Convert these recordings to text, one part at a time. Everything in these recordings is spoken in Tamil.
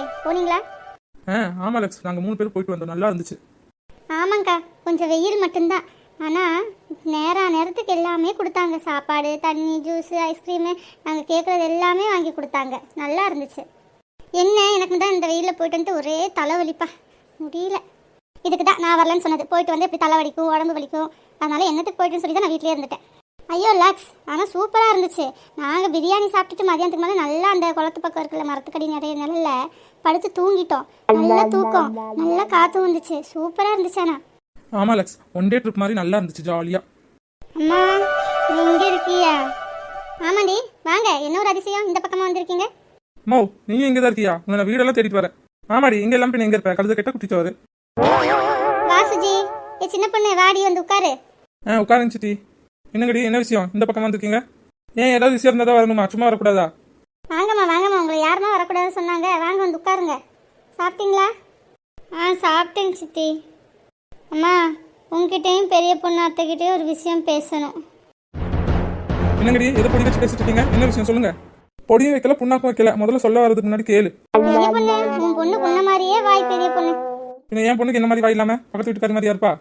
சொன்னாங்களே போனீங்களா? ஆ ஆமாம் லக்ஸ். நாங்கள் மூணு பேர் போயிட்டு வந்தோம். நல்லா இருந்துச்சு. ஆமாங்க்கா கொஞ்சம் வெயில் மட்டும்தான். ஆனால் நேரா நேரத்துக்கு எல்லாமே கொடுத்தாங்க. சாப்பாடு தண்ணி ஜூஸு ஐஸ்கிரீமு நாங்கள் கேட்குறது எல்லாமே வாங்கி கொடுத்தாங்க. நல்லா இருந்துச்சு. என்ன எனக்கு தான் இந்த வெயிலில் போயிட்டு வந்துட்டு ஒரே தலைவலிப்பா. முடியல. இதுக்கு தான் நான் வரலன்னு சொன்னது. போயிட்டு வந்து இப்படி தலை வலிக்கும் உடம்பு வலிக்கும். அதனால என்னத்துக்கு போயிட்டுன்னு சொல்லி தான் நான் வீட்டிலே இருந்துட்டேன். ஐயோ லாக்ஸ். ஆனால் சூப்பராக இருந்துச்சு. நாங்கள் பிரியாணி சாப்பிட்டுட்டு மதியானத்துக்கு மேலே நல்லா அந்த குளத்து பக்கம் இருக்குல்ல மரத்துக்கடி நிறைய நிழல்ல படுத்து தூங்கிட்டோம். நல்லா தூக்கம். நல்லா காற்று வந்துச்சு. சூப்பராக இருந்துச்சு ஆனால் ஆமாம் லக்ஸ். ஒன் டே ட்ரிப் மாதிரி நல்லா இருந்துச்சு ஜாலியாக அம்மா நீ இங்கே இருக்கியா? ஆமாண்டி வாங்க. என்ன ஒரு அதிசயம்? இந்த பக்கமாக வந்திருக்கீங்க? மோ நீயும் இங்கே தான் இருக்கியா? உங்களை நான் வீடெல்லாம் தேடிட்டு வரேன். ஆமாடி இங்கே எல்லாம் பின்ன எங்கே இருப்பேன் கழுத கெட்ட குட்டிட்டு வரு வாசுஜி ஏ சின்ன பொண்ணு வாடி வந்து உட்காரு. ஆ உட்காருங்க சித்தி. என்னங்கடி என்ன விஷயம்? இந்த பக்கம் வந்திருக்கீங்க? ஏன் ஏதாவது விஷயம் இருந்தால் தான் வரணுமா? சும்மா வரக்கூடாதா? வாங்கம்மா வாங்கம்மா உங்களை யாருமா வரக்கூடாதுன்னு சொன்னாங்க. வாங்க வந்து உட்காருங்க. சாப்பிட்டீங்களா? ஆ சாப்பிட்டேங்க சித்தி. அம்மா உங்ககிட்டயும் பெரிய பொண்ணு அத்தைக்கிட்டேயும் ஒரு விஷயம் பேசணும். என்னங்கடி எதை பொடி வச்சு பேசிட்டு இருக்கீங்க? என்ன விஷயம் சொல்லுங்க. பொடியும் வைக்கல புண்ணாக்கும் வைக்கல. முதல்ல சொல்ல வரதுக்கு முன்னாடி கேளு. பெரிய பொண்ணு? உன் பொண்ணு பொண்ண மாதிரியே வாய் பெரிய பொண்ணு. பின்ன என் பொண்ணுக்கு என்ன மாதிரி வாய் இல்லாம? பக்கத்து வீட்டுக்காரி மாதிரியா இருப்பா?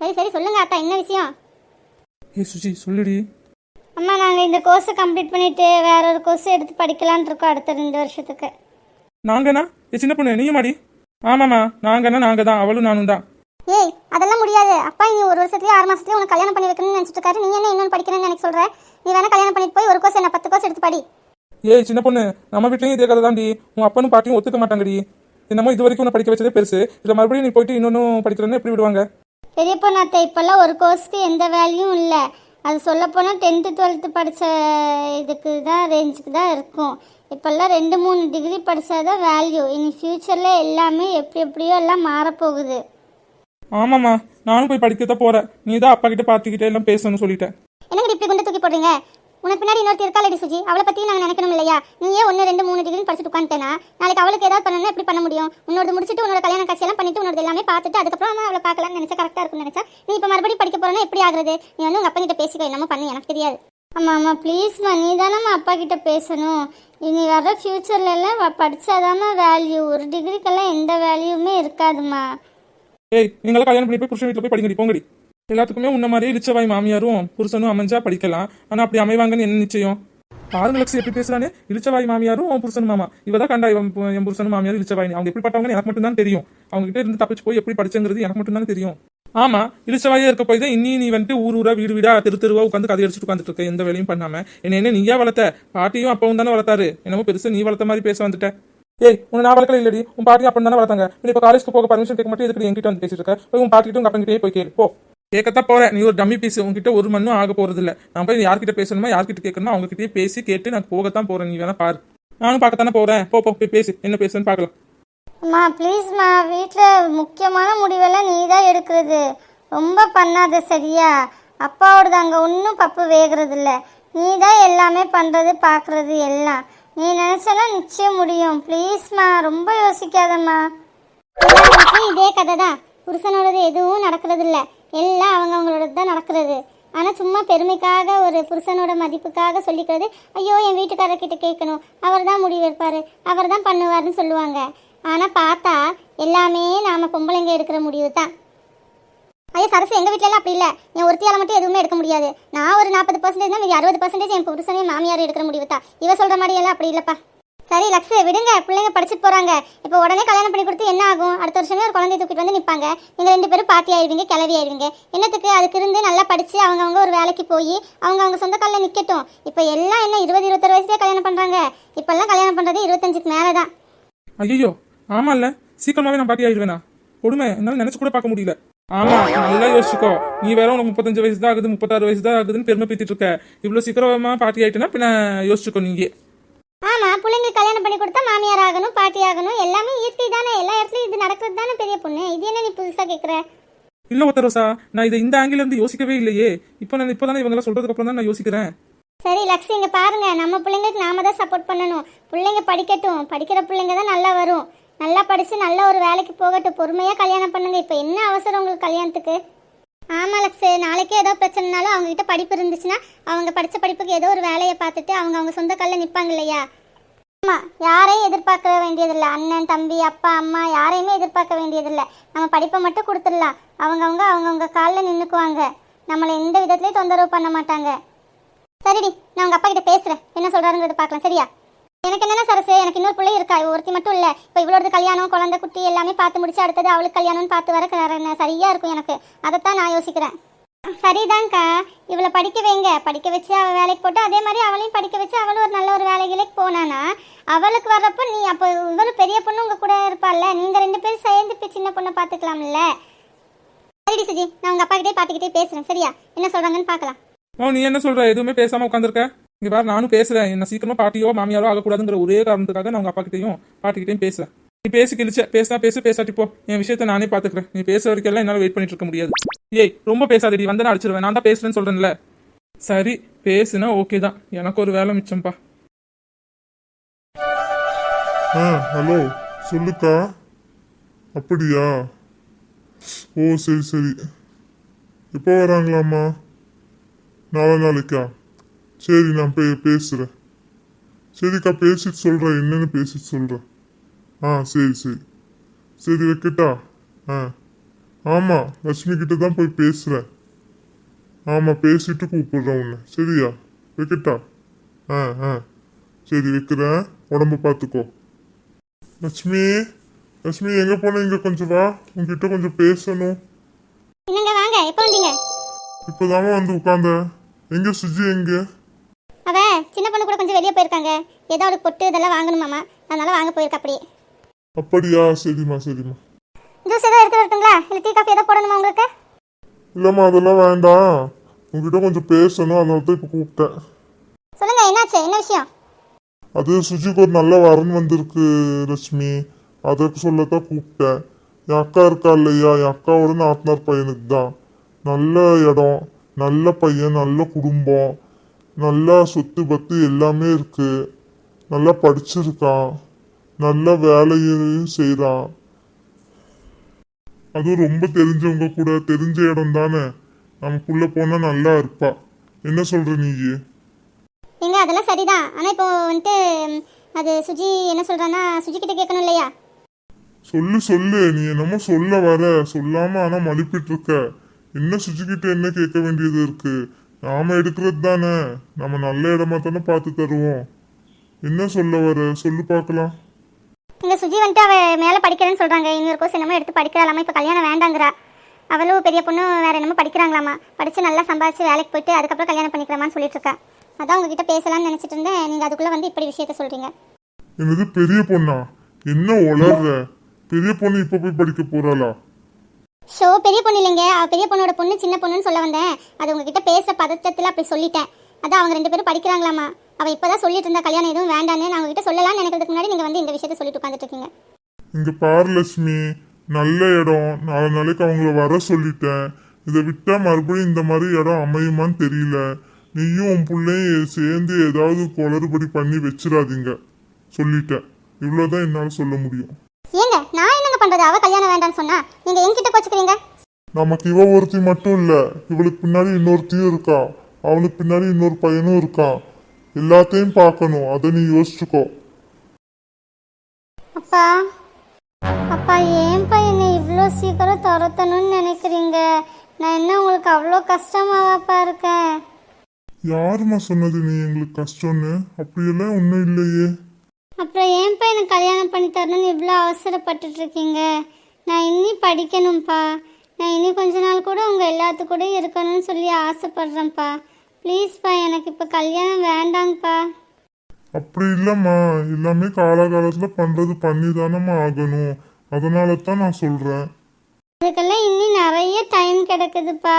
சரி சரி சொல்லுங்க அத்தா என்ன விஷயம்? ஏ சுஜி சொல்லுடி. நாங்கள் இந்த கோர்ஸை கம்ப்ளீட் பண்ணிட்டு வேற ஒரு கோர்ஸ் எடுத்து படிக்கலாம்னு இருக்கோம் அடுத்த ரெண்டு வருஷத்துக்கு. நாங்கண்ணா? ஏ சின்ன பொண்ணு நீயும் மாடி ஆமாம்மா நாங்கன்னா நாங்க தான் அவளும் நானும் தான் ஏய் அதெல்லாம் முடியாது. அப்பா இனி ஒரு வருஷத்துலயே ஆறு மாசத்துலயே உனக்கு கல்யாணம் பண்ணி வைக்கணும்னு நினைச்சிட்டு இருக்காரு. நீ என்ன இன்னொன்று படிக்கணும்னு எனக்கு சொல்ற? நீ வேணா கல்யாணம் பண்ணிட்டு போய் ஒரு கோர்ஸ் என்ன பத்து கோர்ஸ் எடுத்து படி. ஏய் சின்ன பொண்ணு நம்ம வீட்லயும் இதே கதை தான்டி உன் அப்பனும் பாட்டியும் ஒத்துக்க மாட்டாங்கடி. என்னமோ இது வரைக்கும் உன்னை படிக்க வச்சதே பெருசு. இதில் மறுபடியும் நீ போயிட்டு இன்னொன்னும் படிக்கிறேன்னு எப்படி விடுவாங்க? பெரிய பொண்ணாத்த இப்பெல்லாம் ஒரு கோர்ஸ்க்கு எந்த வேல்யூவும் இல்லை. அது சொல்ல போனால் டென்த்து டுவெல்த்து படித்த இதுக்கு தான் ரேஞ்சுக்கு தான் இருக்கும். இப்போல்லாம் ரெண்டு மூணு டிகிரி படித்தாதான் வேல்யூ இனி ஃப்யூச்சரில் எல்லாமே எப்படி எப்படியோ எல்லாம் மாறப்போகுது. ஆமாம்மா. நானும் போய் படிக்க தான் போறேன். நீ தான் அப்பா கிட்ட பாத்துக்கிட்டே எல்லாம் பேசணும்னு சொல்லிட்டேன். என்னங்க இப்படி கொண்டு தூக்கி போடுறீங்க? உனக்கு பின்னாடி இன்னொருத்தி இருக்காளடி சுஜி? அவளை பத்தி நாங்க நினைக்கணும் இல்லையா? நீயே ஒன்று ரெண்டு மூணு டிகிரி படிச்சுட்டு உட்காந்துட்டேனா நாளைக்கு அவளுக்கு ஏதாவது பண்ணணும்னா எப்படி பண்ண முடியும்? உன்னோட முடிச்சுட்டு உன்னோட கல்யாண காட்சியெல்லாம் பண்ணிட்டு உன்னோட எல்லாமே பார்த்துட்டு அதுக்கப்புறம் நான் அவளை பார்க்கலாம்னு நினைச்சா கரெக்டா இருக்கும்னு நினைச்சா நீ இப்போ மறுபடியும் படிக்க போறேன்னா எப்படி ஆகுறது? நீ வந்து உங்க அப்பா கிட்ட பேசிக்கோ என்னமோ பண்ணு எனக்கு தெரியாது. ஆமா ஆமா ப்ளீஸ்மா நீ தானம்மா அப்பா கிட்ட பேசணும். இனி வர ஃபியூச்சர்ல எல்லாம் வ- படிச்சாதாம்மா வேல்யூ ஒரு டிகிரிக்கெல்லாம் எந்த வேல்யூமே இருக்காதுமா ஏய் நீங்களாம் கல்யாணம் பண்ணி போய் புருஷன் வீட்டில் போய் படிங்கடி போங்கடி. எல்லாத்துக்குமே உன்ன மாதிரியே இளிச்சவாய் மாமியாரும் புருஷனும் அமைஞ்சா படிக்கலாம். ஆனா அப்படி அமைவாங்கன்னு என்ன நிச்சயம்? பாருங்க லட்சம் எப்படி பேசுறானே? இளிச்சவாய் மாமியாரும் புருஷன் மாமா. இவ தான் கண்டா என் புருஷனும் மாமியார் இளிச்சவாய் அவங்க எப்படிப்பட்டவங்கன்னு எனக்கு மட்டும் தான் தெரியும். அவங்க கிட்ட இருந்து தப்பிச்சு போய் எப்படி படிச்சங்கிறது எனக்கு மட்டும் தான் தெரியும். ஆமா இளிச்சவாயா இருக்க போய் தான் இன்னி நீ வந்துட்டு ஊர் ஊரா வீடு வீடா தெரு தெருவா உட்காந்து கதை அடிச்சுட்டு உட்காந்துட்டு இருக்க. எந்த வேலையும் பண்ணாம. என்ன என்ன நீயா வளர்த்த? பாட்டியும் அப்பவும் தானே வளர்த்தாரு. என்னமோ பெருசா நீ வளர்த்த மாதிரி பேச வந்துட்ட. ஏய் உன் நான் வளர்க்கல இல்லடி. உன் பாட்டி அப்படி தானே வளர்த்தாங்க. நீ இப்போ காலேஜ்க்கு போக பர்மிஷன் கேட்க மட்டும் எதுக்கு என்கிட்ட வந்து பேசிட்டு இருக்க? போய் உன் பாட்டிட்டு உங்க அப்பங்கிட்டே போய் கேளு. போ. கேட்கத்தான் போறேன். நீ ஒரு டம்மி பீஸ் உங்ககிட்ட ஒரு மண்ணும் ஆக போறது இல்ல நான் போய் யார்கிட்ட பேசணுமா யார்கிட்ட கேட்கணுமோ அவங்க கிட்டயே பேசி கேட்டு நான் போகத்தான் போறேன். நீ வேணா பாரு. நானும் பார்க்கத்தானே போறேன். போ போ போய் பேசு. என்ன பேசுன்னு பார்க்கலாம். அம்மா ப்ளீஸ்மா வீட்டில் முக்கியமான முடிவெல்லாம் நீ தான் எடுக்கிறது. ரொம்ப பண்ணாத சரியா? அப்பாவோடது அங்கே ஒன்றும் பப்பு வேகிறது இல்ல நீ தான் எல்லாமே பண்ணுறது பார்க்குறது எல்லாம். நீ நினச்சனா நிச்சயம் முடியும். ப்ளீஸ்மா ரொம்ப யோசிக்காதம்மா. இதே கதை தான் புருஷனோடது எதுவும் நடக்கிறது இல்லை எல்லாம் அவங்க அவங்களோடது தான் நடக்கிறது. ஆனால் சும்மா பெருமைக்காக ஒரு புருஷனோட மதிப்புக்காக சொல்லிக்கிறது ஐயோ என் வீட்டுக்காரர்கிட்ட கேட்கணும். அவர் தான் முடிவெடுப்பார் அவர் தான் பண்ணுவார்னு சொல்லுவாங்க. ஆனால் பார்த்தா எல்லாமே நாம் பொம்பளைங்க எடுக்கிற முடிவு தான் ஐயோ சரசு எங்கள் வீட்டிலலாம் அப்படி இல்லை. என் ஒருத்தியால் மட்டும் எதுவுமே எடுக்க முடியாது. நான் ஒரு நாற்பது பர்சன்டேஜ் தான் மீதி அறுபது பர்சன்டேஜ் என் புருஷனே மாமியார் எடுக்கிற முடிவு தான் இவ சொல்கிற மாதிரி எல்லாம் அப்படி இல்லைப்பா. சரி லக்ஸு விடுங்க. பிள்ளைங்க படிச்சுட்டு போகிறாங்க இப்போ உடனே கல்யாணம் பண்ணி கொடுத்து என்ன ஆகும்? அடுத்த வருஷமே ஒரு குழந்தைய தூக்கிட்டு வந்து நிற்பாங்க நீங்கள் ரெண்டு பேரும் பாட்டி ஆயிடுவீங்க கிளவி ஆயிடுவீங்க. என்னத்துக்கு? அதுக்கு இருந்து நல்லா படித்து அவங்கவுங்க ஒரு வேலைக்கு போய் அவங்க அவங்க சொந்த காலில் நிற்கட்டும் இப்போ எல்லாம் என்ன இருபது இருபத்தொரு வயசுலேயே கல்யாணம் பண்ணுறாங்க இப்போல்லாம் கல்யாணம் பண்ணுறது இருபத்தஞ்சுக்கு மேலே தான் ஐயோ ஆமா சீக்கிரமாகவே சீக்கிரமாவே நான் பாட்டி ஆயிடுவேனா? கொடுமை. என்னால் நினச்சி கூட பார்க்க முடியல. ஆமா நல்லா யோசிச்சுக்கோ. நீ வேற உனக்கு முப்பத்தஞ்சு வயசு தான் ஆகுது முப்பத்தாறு வயசு தான் ஆகுதுன்னு பெருமை பீத்திட்டு இருக்க. இவ்வளவு சீக்கிரமா பாட்டி ஆயிட்டுனா பின்ன யோசிச்சுக்கோ நீங்க ஆமாம் பிள்ளைங்க கல்யாணம் பண்ணி கொடுத்தா மாமியார் ஆகணும் பாட்டி ஆகணும் எல்லாமே இயற்கை தானே எல்லா இடத்துலையும் இது நடக்கிறது தானே பெரிய பொண்ணு? இது என்ன நீ புதுசாக கேட்குற இல்ல ஒத்தரோசா நான் இதை இந்த ஆங்கில இருந்து யோசிக்கவே இல்லையே. இப்போ நான் இப்போதானே இவங்க சொல்றதுக்கு அப்புறம் தான் நான் யோசிக்கிறேன். சரி லக்ஷி இங்க பாருங்க நம்ம பிள்ளைங்களுக்கு நாம தான் சப்போர்ட் பண்ணணும். பிள்ளைங்க படிக்கட்டும் படிக்கிற பிள்ளைங்க தான் நல்லா வரும். நல்லா படிச்சு நல்ல ஒரு வேலைக்கு போகட்டும் பொறுமையா கல்யாணம் பண்ணுங்க. இப்போ என்ன அவசரம் உங்களுக்கு கல்யாணத்துக்கு? ஆமாம் லக்ஷு நாளைக்கே ஏதோ பிரச்சனைனாலும் அவங்ககிட்ட படிப்பு இருந்துச்சுன்னா அவங்க படித்த படிப்புக்கு ஏதோ ஒரு வேலையை பார்த்துட்டு அவங்க அவங்க சொந்த காலில் நிற்பாங்க இல்லையா? ஆமாம் யாரையும் எதிர்பார்க்க வேண்டியதில்லை. அண்ணன் தம்பி அப்பா அம்மா யாரையுமே எதிர்பார்க்க வேண்டியதில்லை. நம்ம படிப்பை மட்டும் கொடுத்துடலாம். அவங்கவுங்க அவங்கவுங்க காலில் நின்றுக்குவாங்க நம்மளை எந்த விதத்துலேயும் தொந்தரவு பண்ண மாட்டாங்க. சரிடி நான் உங்கள் அப்பா கிட்ட பேசுகிறேன் என்ன சொல்கிறாருங்கிறது பார்க்கலாம். சரியா? எனக்கு என்னென்ன சரசு எனக்கு இன்னொரு பிள்ளை இருக்கா? ஒருத்தி மட்டும் இல்லை. இப்போ இவளோட கல்யாணம் குழந்தை குட்டி எல்லாமே பார்த்து முடிச்சு அடுத்தது அவளுக்கு கல்யாணம்னு பார்த்து வர க- சரியாக இருக்கும் எனக்கு. அதைத்தான் நான் யோசிக்கிறேன். சரிதான்க்கா. இவளை படிக்க வைங்க. படிக்க வச்சு அவள் வேலைக்கு போட்டு அதே மாதிரி அவளையும் படிக்க வச்சு அவளும் ஒரு நல்ல ஒரு வேலைகளுக்கு போனானா அவளுக்கு வர்றப்போ நீ அப்போ இவளும் பெரிய பொண்ணு உங்கள் கூட இருப்பாள்ல. நீங்கள் ரெண்டு பேரும் சேர்ந்து போய் சின்ன பொண்ணை பார்த்துக்கலாம்ல. சரிடி சுஜி. நான் உங்கள் அப்பா கிட்டே பாட்டிக்கிட்டே பேசுகிறேன் சரியா? என்ன சொல்கிறாங்கன்னு பார்க்கலாம். ஓ நீ என்ன சொல்கிற எதுவுமே பேசாமல் உட்காந்துருக்க இங்க பாரு நானும் பேசுறேன். என்ன சீக்கிரமா பாட்டியோ மாமியாரோ ஆகக்கூடாதுங்கிற ஒரே காரணத்துக்காக நான் உங்க அப்பா கிட்டையும் பாட்டிக்கிட்டையும் பேசுறேன். நீ பேசி கிழிச்ச பேசினா பேசு பேசாட்டி போ. என் விஷயத்த நானே பாத்துக்கிறேன். நீ பேச வரைக்கும் எல்லாம் என்னால வெயிட் பண்ணிட்டு இருக்க முடியாது. ஏய் ரொம்ப பேசாதடி. வந்து நான் அடிச்சிருவேன். நான் தான் பேசுறேன்னு சொல்றேன்ல. சரி பேசுனா ஓகே தான். எனக்கு ஒரு வேலை மிச்சம்பா. ஆ ஹலோ சொல்லுக்கா. அப்படியா? ஓ சரி சரி. எப்போ வராங்களாம்மா? நாலு நாளைக்கா சரி நான் பே பேசுகிறேன் சரிக்கா பேசிட்டு சொல்கிறேன் என்னன்னு பேசிட்டு சொல்கிறேன் ஆ சரி சரி. சரி வைக்கட்டா? ஆ. ஆமாம் லட்சுமி கிட்ட தான் போய் பேசுகிறேன் ஆமாம் பேசிட்டு கூப்பிடுறேன் உன்னை. சரியா? வைக்கட்டா? ஆ ஆ. சரி வைக்கிறேன். உடம்ப பார்த்துக்கோ லட்சுமி லட்சுமி எங்க போன? இங்க கொஞ்சம் வா. உன்கிட்ட கொஞ்சம் பேசணும். என்னங்க வாங்க. எப்போ வந்தீங்க? இப்போதாம்மா வந்து உட்காந்த எங்க சுஜி எங்க? அவ சின்ன பொண்ணு கூட கொஞ்சம் வெளியே போயிருக்காங்க. ஏதோ அவளுக்கு பொட்டு இதெல்லாம் வாங்கணுமாமா அதனால வாங்க போயிருக்கா அப்படியே. அப்படியா? சரிம்மா சரிம்மா. ஜூஸ் ஏதோ எடுத்து வரட்டுங்களா? இல்லை டீ காஃபி ஏதோ போடணுமா உங்களுக்கு? இல்லம்மா அதெல்லாம் வேண்டாம். உன்கிட்ட கொஞ்சம் பேசணும் அதனால தான் இப்போ கூப்பிட்டேன். சொல்லுங்க என்னாச்சு? என்ன விஷயம்? அது சுஜிக்கு ஒரு நல்ல வரன் வந்திருக்கு லட்சுமி. அதற்கு சொல்லத்தான் கூப்பிட்டேன். என் அக்கா இருக்கா இல்லையா? என் அக்காவோட நாத்தனார் பையனுக்கு தான். நல்ல இடம் நல்ல பையன் நல்ல குடும்பம். நல்லா சொத்து பத்து எல்லாமே இருக்கு. நல்லா படிச்சிருக்கான். நல்ல வேலையும் செய்கிறான் அதுவும் ரொம்ப தெரிஞ்சவங்க கூட தெரிஞ்ச இடம் தானே? நமக்குள்ள போனா நல்லா இருப்பா. என்ன சொல்ற நீ ஏங்க அதெல்லாம் சரிதான். ஆனால் இப்போ வந்துட்டு அது சுஜி என்ன சொல்றான்னா சுஜி கிட்ட கேட்கணும் இல்லையா? சொல்லு சொல்லு. நீ என்னமோ சொல்ல வர. சொல்லாம ஆனா மழுப்பிட்டு இருக்க என்ன சுஜிக்கிட்ட என்ன கேட்க வேண்டியது இருக்கு? நாம எடுக்கிறது தானே. நம்ம நல்ல இடமா தானே பார்த்து தருவோம். என்ன சொல்ல வர? சொல்லு பார்க்கலாம். இங்க சுஜி வந்துட்டு அவ மேலே படிக்கிறேன்னு சொல்றாங்க. இன்னொரு கோர்ஸ் என்னமோ எடுத்து படிக்கிறாளாமா? இப்போ கல்யாணம் வேண்டாங்கிறா. அவளும் பெரிய பொண்ணு வேற என்னமோ படிக்கிறாங்களாமா? படிச்சு நல்லா சம்பாதிச்சு வேலைக்கு போயிட்டு அதுக்கப்புறம் கல்யாணம் பண்ணிக்கலாமான்னு சொல்லிட்டு இருக்கா அதான் உங்ககிட்ட பேசலாம்னு நினைச்சிட்டு இருந்தேன். நீங்க அதுக்குள்ள வந்து இப்படி விஷயத்த சொல்றீங்க. என்னது பெரிய பொண்ணா? என்ன உளர்ற? பெரிய பொண்ணு இப்ப போய் படிக்க போறாளா? ஸோ பெரிய பொண்ணு இல்லைங்க. அவ பெரிய பொண்ணோட பொண்ணு சின்ன பொண்ணுன்னு சொல்ல வந்தேன். அது உங்ககிட்ட பேச பதத்தத்தில் அப்படி சொல்லிட்டேன். அதான் அவங்க ரெண்டு பேரும் படிக்கிறாங்களாமா. அவள் இப்போ தான் சொல்லிட்டு இருந்தா கல்யாணம் எதுவும் வேண்டான்னு நான் உங்ககிட்ட சொல்லலாம்னு நினைக்கிறதுக்கு முன்னாடி நீங்கள் வந்து இந்த விஷயத்த சொல்லிட்டு உட்காந்துட்டு இருக்கீங்க. இங்க லட்சுமி. நல்ல இடம். நாலு நாளைக்கு அவங்கள வர சொல்லிட்டேன். இதை விட்டால் மறுபடியும் இந்த மாதிரி இடம் அமையுமான்னு தெரியல. நீயும் உன் பிள்ளையும் சேர்ந்து ஏதாவது குளறுபடி பண்ணி வச்சிடாதீங்க. சொல்லிட்டேன். இவ்வளோதான் என்னால் சொல்ல முடியும். பண்றது அவ கல்யாணம் வேண்டாம்னு சொன்னா நீங்க என்கிட்ட கோச்சுக்கிறீங்க? நமக்கு இவ ஒருத்தி மட்டும் இல்ல இவளுக்கு பின்னாடி இன்னொருத்தியும் இருக்கா. அவனுக்கு பின்னாடி இன்னொரு பையனும் இருக்கான் எல்லாத்தையும் பார்க்கணும் அதை நீ யோசிச்சுக்கோ. அப்பா அப்பா ஏன் பையனை இவ்வளோ சீக்கிரம் துரத்தணும்னு நினைக்கிறீங்க? நான் என்ன உங்களுக்கு அவ்வளோ கஷ்டமாவாப்பா இருக்கேன்? யாரும்மா சொன்னது நீ எங்களுக்கு கஷ்டம்னு? அப்படியெல்லாம் ஒன்றும் இல்லையே. அப்புறம் ஏன் பையனுக்கு கல்யாணம் பண்ணி தரணும்னு இவ்வளோ அவசரப்பட்டுட்டு இருக்கீங்க நான் இன்னி படிக்கணும்ப்பா நான் இனி கொஞ்ச நாள் கூட உங்கள் எல்லாத்து கூட இருக்கணும்னு சொல்லி ஆசைப்படுறேன்ப்பா. ப்ளீஸ்ப்பா எனக்கு இப்போ கல்யாணம் வேண்டாங்கப்பா. அப்படி இல்லைம்மா. எல்லாமே காலகாலத்தில் பண்ணுறது பண்ணி தானம்மா ஆகணும். அதனால தான் நான் சொல்கிறேன் அதுக்கெல்லாம் இன்னும் நிறைய டைம் கிடக்குதுப்பா.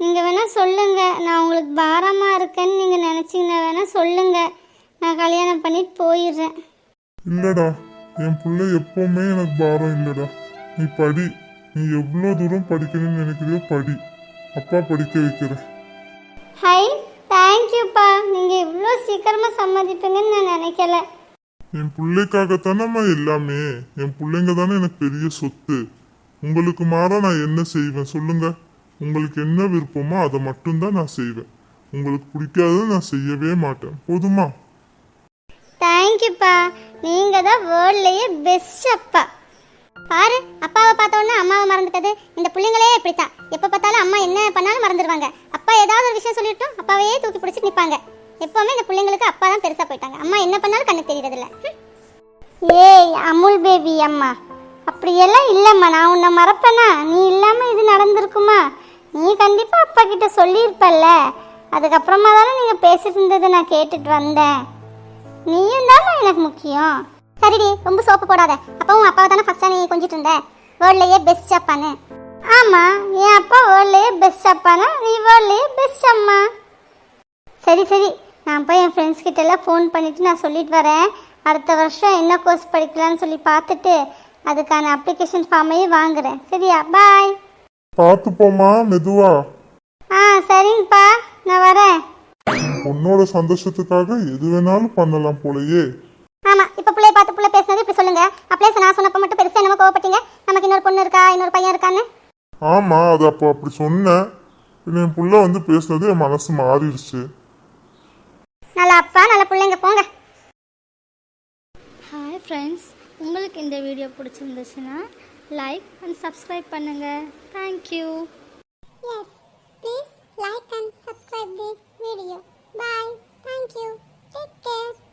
நீங்கள் வேணால் சொல்லுங்கள் நான் உங்களுக்கு பாரமாக இருக்கேன்னு நீங்கள் நினச்சிங்கன்னா வேணால் சொல்லுங்கள் நான் கல்யாணம் பண்ணிட்டு போயிடுறேன். இல்லைடா என் பிள்ளை எப்போவுமே எனக்கு பாரம் இல்லைடா. நீ படி. நீ எவ்வளோ தூரம் படிக்கணும்னு நினைக்கிறியோ படி. அப்பா படிக்க வைக்கிறேன் ஹை தேங்க்யூப்பா நீங்கள் இவ்வளோ சீக்கிரமாக சம்மதிப்பீங்கன்னு நான் நினைக்கல. என் பிள்ளைக்காகத்தானம்மா எல்லாமே? என் பிள்ளைங்க தானே எனக்கு பெரிய சொத்து. உங்களுக்கு மாற நான் என்ன செய்வேன் சொல்லுங்க. உங்களுக்கு என்ன விருப்பமோ அதை மட்டும்தான் நான் செய்வேன். உங்களுக்கு பிடிக்காததை நான் செய்யவே மாட்டேன். போதுமா? தேங்க்யூப்பா நீங்கள் தான் வேர்ல்ட்லேயே பெஸ்ட் அப்பா. பாரு அப்பாவை பார்த்த உடனே அம்மாவை மறந்துட்டது. இந்த பிள்ளைங்களே இப்படித்தான். எப்போ பார்த்தாலும் அம்மா என்ன பண்ணாலும் மறந்துடுவாங்க. அப்பா ஏதாவது ஒரு விஷயம் சொல்லிட்டோம் அப்பாவையே தூக்கி பிடிச்சி நிற்பாங்க எப்போவுமே இந்த பிள்ளைங்களுக்கு அப்பா தான் பெருசாக போயிட்டாங்க. அம்மா என்ன பண்ணாலும் கண்ணு தெரியறதில்ல. ஏய் அமுல் பேபி அம்மா. அப்படியெல்லாம் இல்லைம்மா. நான் உன்னை மறப்பேனா? நீ இல்லாமல் இது நடந்திருக்குமா? நீ கண்டிப்பாக அப்பா கிட்ட சொல்லியிருப்பல்ல. அதுக்கப்புறமா தானே நீங்கள் பேசிட்டு இருந்ததை நான் கேட்டுட்டு வந்தேன். நீயும் தானே எனக்கு முக்கியம். சரிடி ரொம்ப சோப்பு போடாத. அப்பவும் அப்பாவை தானே ஃபர்ஸ்டா நீ கொஞ்சிட்டு இருந்த. வேர்ல்ட்லயே பெஸ்ட் அப்பான்னு ஆமா என் அப்பா வேர்ல்ட்லயே பெஸ்ட் அப்பானா நீ வேர்ல்ட்லயே பெஸ்ட் அம்மா. சரி சரி. நான் போய் என் ஃப்ரெண்ட்ஸ் கிட்ட எல்லாம் ஃபோன் பண்ணிட்டு நான் சொல்லிட்டு வரேன். அடுத்த வருஷம் என்ன கோர்ஸ் படிக்கலாம்னு சொல்லி பார்த்துட்டு அதுக்கான அப்ளிகேஷன் ஃபார்மையும் வாங்குறேன். சரியா? பாய் பார்த்து போமா மெதுவா. ஆ சரிங்கப்பா. நான் வரேன். பொண்ணோட சந்தோஷத்துக்காக எது வேணாலும் பண்ணலாம் போலயே. ஆமா இப்ப பிள்ளைய பார்த்து பிள்ளை பேசினது இப்ப சொல்லுங்க. அப்படியே நான் சொன்னப்ப மட்டும் பெருசா நம்ம கோவப்பட்டீங்க. நமக்கு இன்னொரு பொண்ணு இருக்கா இன்னொரு பையன் இருக்கான்னு? ஆமா அது அப்போ அப்படி சொன்னேன் என் புள்ள வந்து பேசுனது என் மனசு மாறிடுச்சு. நல்ல அப்பா நல்ல பிள்ளைங்க போங்க. ஹாய் ஃப்ரெண்ட்ஸ் உங்களுக்கு இந்த வீடியோ பிடிச்சிருந்துச்சுன்னா லைக் அண்ட் சப்ஸ்கிரைப் பண்ணுங்க. Thank you yes please like and subscribe the video. Bye. Thank you. Take care.